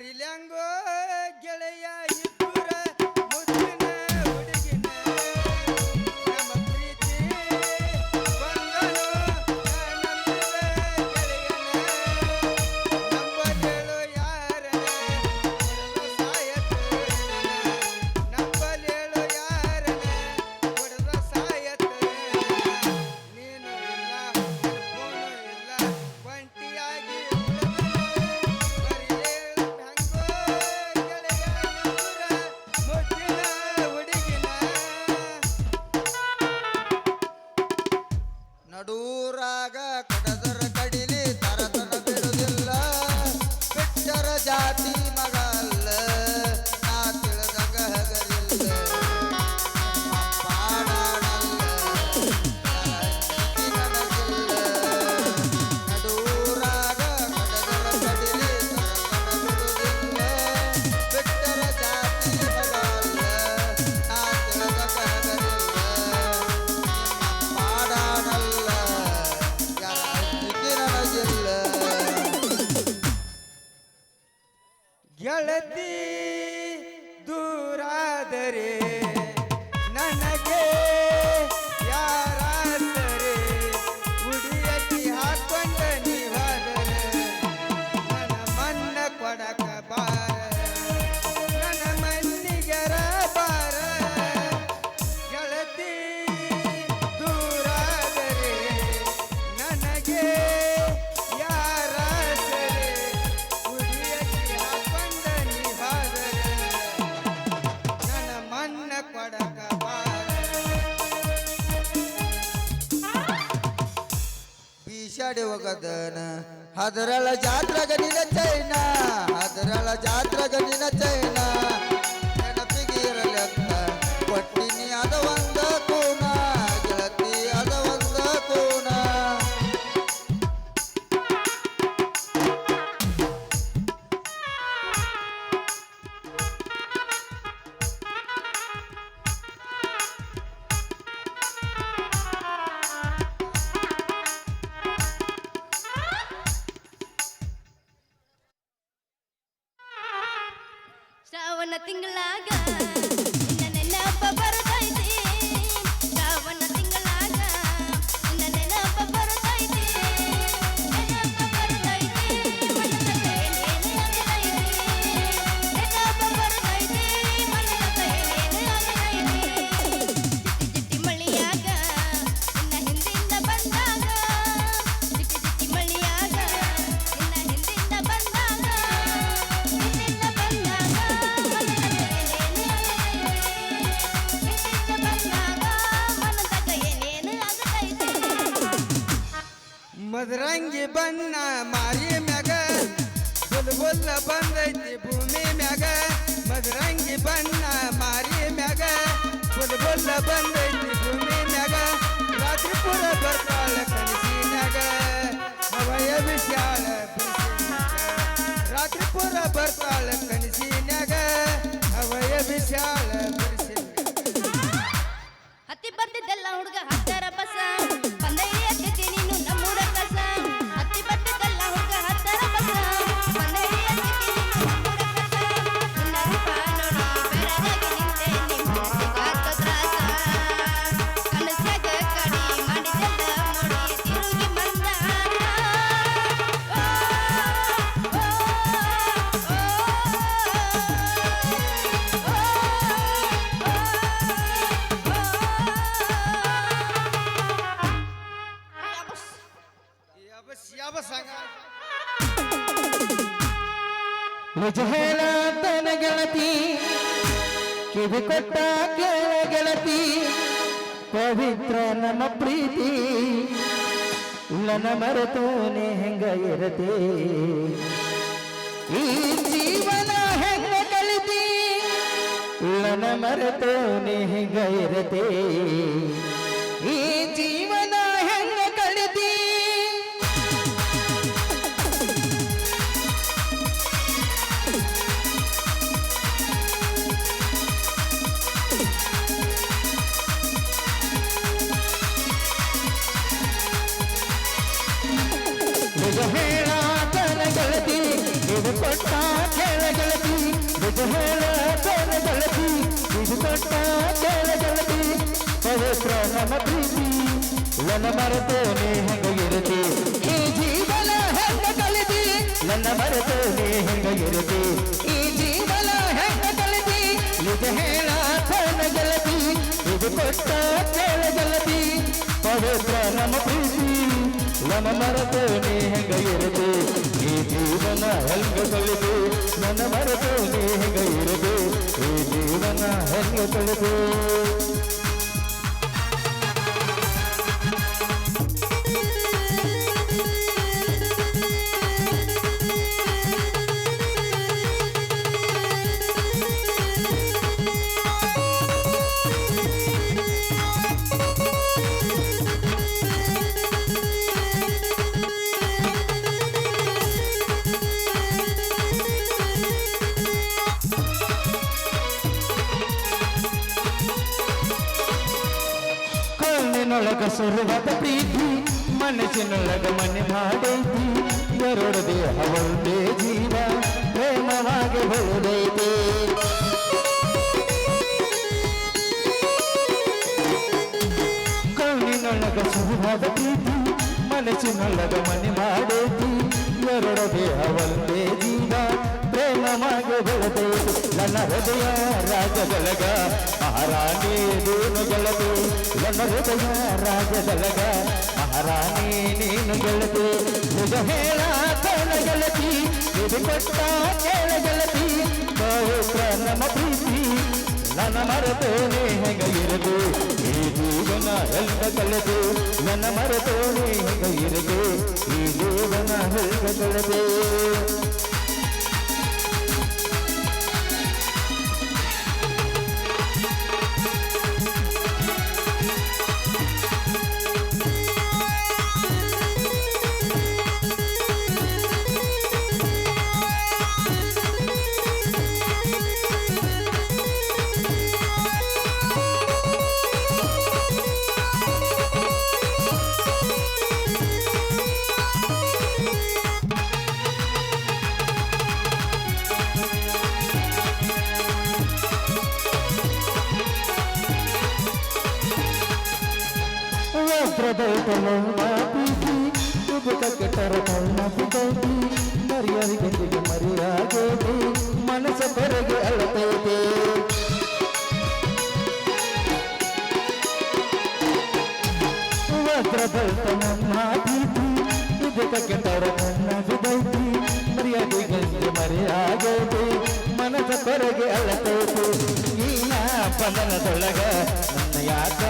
ಮರಿಲಂಗೋ ಗೆಳೆಯ galati ಅದರಲ್ಲ ಜಾತ್ರಾಗ ನಿನ್ನ China. ಮಾರಿ ಮ್ಯಾಗ. ಬುಲ್ಬುಲ್ಲ ಬಂದೈತಿ ಭೂಮಿ ಮ್ಯಾಗ. ಮದರಂಗಿ ಬಣ್ಣ ಮಾರಿ ಮ್ಯಾಗ. ಬುಲ್ಬುಲ್ಲ ಬಂದೈತಿ ಭೂಮಿ ಮ್ಯಾಗ. ರಾತ್ರಿಪುರ ಬರ್ತಾಳ ಕನಸಿನ್ಯಾಗ ಅವಯ ವಿಶಾಲ ರಾತ್ರಿಪುರ ಬರ್ತಾಳ ಮ್ಯಾಗ. ಅವಯ ವಿಶಾಲ ಹತ್ತಿ ಬಂದಿದ್ದೆಲ್ಲ ಹುಡುಗ ಹತ್ತಾರ ಬಸ. ಕುಜೇಲ ತನ ಗೆಳತಿ ಕಿವಿ ಕೊಟ್ಟ ಕೇಳ ಗೆಳತಿ ಪವಿತ್ರ ನಮ್ಮ ಪ್ರೀತಿ. ನನ್ನ ಮರೆತೋನೆ ಹೆಂಗ ಇರತೆ? ಈ ಜೀವನ ಹೆಂಗ ಕಳಿತಿ ನನ್ನ ಮರೆತೋನೆ ಹೆಂಗ ಇರತೆ? ಈ ಜೀವನ ತೊಟ್ಟ ಕೇಳ ಗೆಳತಿ ಇದು ಹೇಳ ಬೇಡ ಗೆಳತಿ ಇದು ತೊಟ್ಟ ಕೇಳ ಗೆಳತಿ ಪವಿತ್ರ ನನ್ನ ಪ್ರೀತಿ ನನ್ನ ಮರೆತೇನೆ ಹೆಂಗ ಇರತಿ ಈ ಜೀವನ ಹೆಂಗ ಕಲಿತಿ? ನನ್ನ ಮರೆತೇನೆ ಹೆಂಗ ಇರತಿ ಈ ಜೀವನ ಹೆಂಗ ಕಲಿತಿ ಇದು ಹೇಳ ಬೇಡ ಗೆಳತಿ. ಕೊಟ್ಟ ಕೇಳದಲ್ಲಿ ಪವಿತ್ರ ನಮ್ಮ ಪ್ರೀತಿ ನಮ್ಮ ಮರೆತು ನೀ ಹೆಂಗ ಇರದು ಈ ಜೀವನ ಹೆಂಗ ಕಳೆದು ನನ್ನ ಮರೆತು ನೀ ಹೆಂಗ ಇರದು ಈ ಜೀವನ ಹೆಂಗ ಕಳೆದು ಕಣ್ಣಿನೊಳಗ ಸುರುವದ ಪ್ರೀತಿ ಮನಸ್ಸಿನೊಳಗ ಮನೆ ಮಾಡೈತಿ ಎರಡು ದೇಹ ಜೀವ ಪ್ರೇಮವಾಗಿ ಬೆಳೆದೈತಿ. ಕಣ್ಣಿನೊಳಗ ಸುರುವಾದ ಪ್ರೀತಿ, ಮನಸ್ಸಿನೊಳಗ ಮನೆ ಮಾಡೈತಿ ಎರಡು ದೇಹ ಜೀವ ಪ್ರೇಮವಾಗಿ ಬೆಳೆದು. ನನ್ನ ಹೃದಯ ರಾಜದೊಳಗ ಮಹಾರಾಣಿ ನೀನು ಗೆಳತಿ. ನನ್ನ ಹೃದಯ ರಾಜದೊಳಗ ಮಹಾರಾಣಿ ನೀನು ಗೆಳತಿ. ನಿಜ ಹೇಳ ಕಣ ಗೆಳತಿ. ಇದು ಕೊಟ್ಟ ಕೇಳ ಗೆಳತಿ. ಪವಿತ್ರ ನಮ್ಮ ಪ್ರೀತಿ. ನನ್ನ ಮರೆತೋನೆ ಹೆಂಗ ಇರದು? ಈ ಜೀವನ ಎಲ್ಲ ಕಳೆದು. ನನ್ನ ಮರೆತೋನೆ ಹೆಂಗ ಇರದು? ಈ ಜೀವನ ಹೆಂಗ ಕಳೆದು. ಮರಿಯಾರಿಗೆಂದಿಗೆ ಮರಿಯಾಗೇತಿ ಮನಸ್ಸ ಬೆರಗೆ ಅಳತೈತೆ. ವಜ್ರ ಬಲ್ತ ನನ್ನ ಪ್ರೀತಿ ಇದಕ್ಕೆ ಕೆಟ್ಟವರ ನನ್ನ ಬಿದೈತಿ ಮರಿಯಾದಿಗೆಂದಿಗೆ ಮನಸ್ಸ ಬೆರಗೆ ಅಳತೈತೆ ಈ ಪದನದೊಳಗ ನನ್ನ ಯಾಕ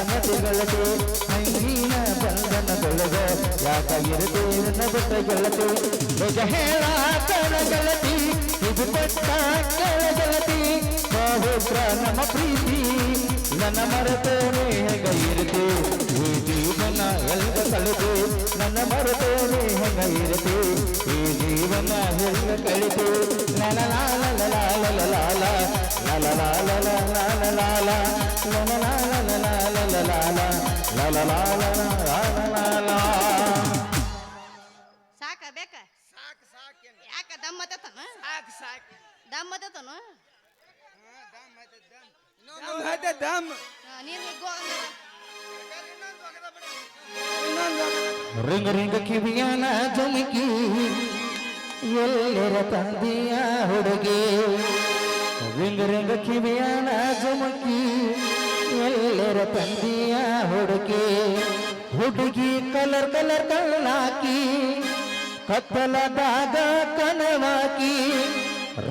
ಬನತಿಗಳದು ಹಂಗಿನ ಬಂಧನದೊಳಗ ಯಾಕ ಇರದೆ ನನ್ನ ಬಿಟ್ಟಗಳದು ನಿಜ ಹೇಳ ಕಣಗಳತಿ ಇದು ಕೊಟ್ಟ ಕೆಳಗಳತಿ ಪವಿತ್ರ ನಮ್ಮ ಪ್ರೀತಿ ನನ್ನ ಮರೆತೇನೆ ಹೆಂಗ ಇರುತ್ತೆ ಈ ಜೀವನ ಎಲ್ಲ ಕಳೆದು ನನ್ನ ಮರೆತೇನೆ ಹೆಂಗ ಇರುತ್ತೆ ಈ ಜೀವನ ಎಲ್ಲ ಕಳೆದು ಲಲ ಲಾಲ ಲಾಲ ಲಾಲ ಸಾಕ ಬೇಕ? ಸಾಕ್ ಸಾಕ್ ಯಾಕ ದಮ್ ಹತ್ತತನ? ಸಾಕ್ ಸಾಕ್ ದಮ್. ಹತ್ತತನ ನಮ್ ಹದ ದಮ್ ರಿಂಗ ರಿಂಗ ಕಿವಿಯನ ಜಮಕಿ ಎಲ್ಲರ ತಂದೆಯ ಹುಡುಗಿ. ರಿಂಗ ರಿಂಗ ಕಿವಿಯ ಜುಮುಕಿ ಎಲ್ಲರ ತಂದೆಯ ಹುಡುಗಿ ಹುಡುಗಿ ಕಲರ್ ಕಲರ್ ಕಣ್ಣಾಕಿ ಕತ್ತಲದಾಗ ಕನವಾಕಿ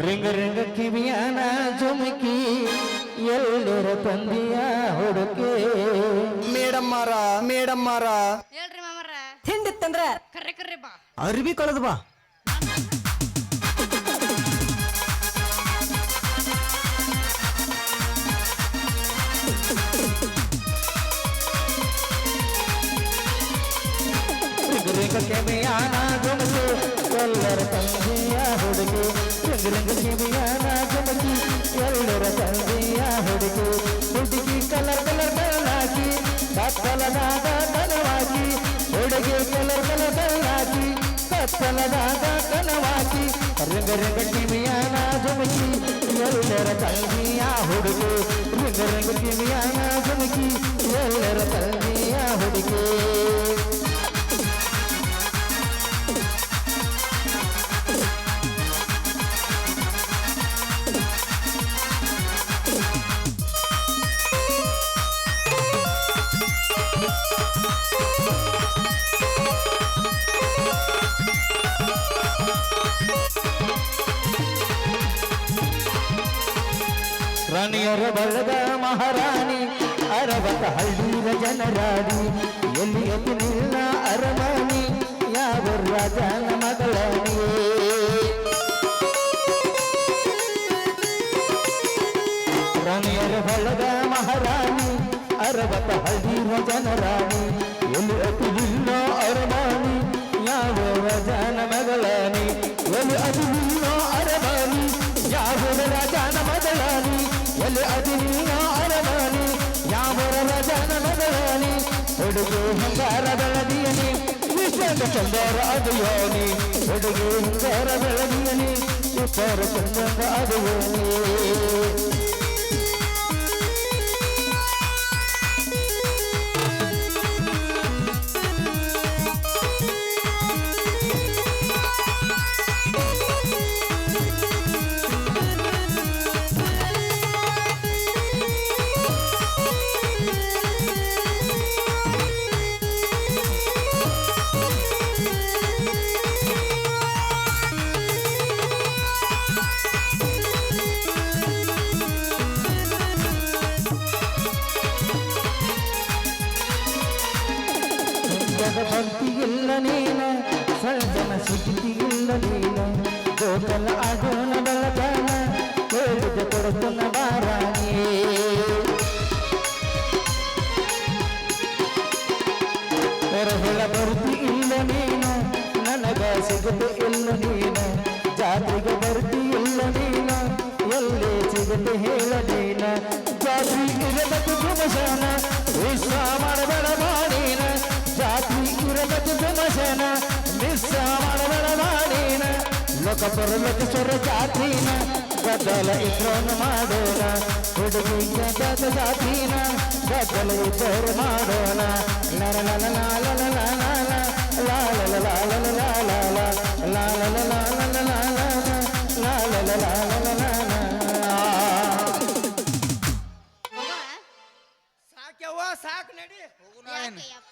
ರಿಂಗ ರಿಂಗ ಕಿವಿಯನ ಜುಮುಕಿ ಎಲ್ಲರ ತಂದೆಯ ಹುಡುಗಿ ಮೇಡಮ್ಮರ ಮೇಡಮ್ಮರ. ಹೇಳ್ರಿ ಮಾಮರ. ಕರ್ರೆ ಕರ್ರೆ ಬಾ. ಅರ್ಬಿ ಕಳೆದು ಬಾ. रंग में आना झुमके कलर पंजिया हुड़के रंग रंग के में आना कलर पंजिया हुड़के हुड़की कलर कलर की सत्तल दादा कनवाकी हुड़के कलर कलर कलनाकी सत्तल दादा कनवाकी रंग रंग के में आना झुमकी कलर पंजिया हुड़के रंग रंग के में आना झुमकी कलर ರಾಣಿಯರ ಬಲದ ಮಹಾರಾಣಿ ಅರವತ ಹಳ್ಳಿರ ಜನರಾಡಿ, ಎಲ್ಲಿ ಎಲ್ಲಿ ನಿಲ್ಲ ಅರಮಣಿ ಯಾವ ರಾಜನ ಮಗಳಣಿಯೇ ರಾಣಿಯರ ಬಲದ ಮಹಾರಾಣಿ ಅರವತ ಹಳ್ಳಿರ ಜನರಾಣಿ ಚಂದರ ಅದು ಯೋನಿ ಹುಡುಗಿ ಹಂಗಾರ ಬೆಳದಿಯನಿ ಇಬ್ಬರ ಚಂದರ ಜಮಜನ ವಿಶ್ವ ಮಾಡಬೇಡ ಮಾಡಿನ ಜಾತಿ ಇರಬೇಕು ಜಮಜನ ಮಿಶ್ರ ಮಾಡಬೇಡ ಮಾಡಿನ ಲೋಕ ಬರಬೇಕು ಸ್ವರ ಜಾತಿನ ಗದ್ದಲ ಇದ್ರೋನು ಮಾಡೋಣ ಹುಡುಗಿಯ ಗದ ಜಾತಿನ ಗದ್ದಲ ಇದ್ದವರು ಮಾಡೋಣ ನರ ನಲ ನಾಲ ನಲ ನಾಲ ಲಾಲ ಲಾಲ ಲಾಲ ಲಾಲ ಲಾಲ ಲಾಲ ಲಾಲ ಲಾಲ Okay,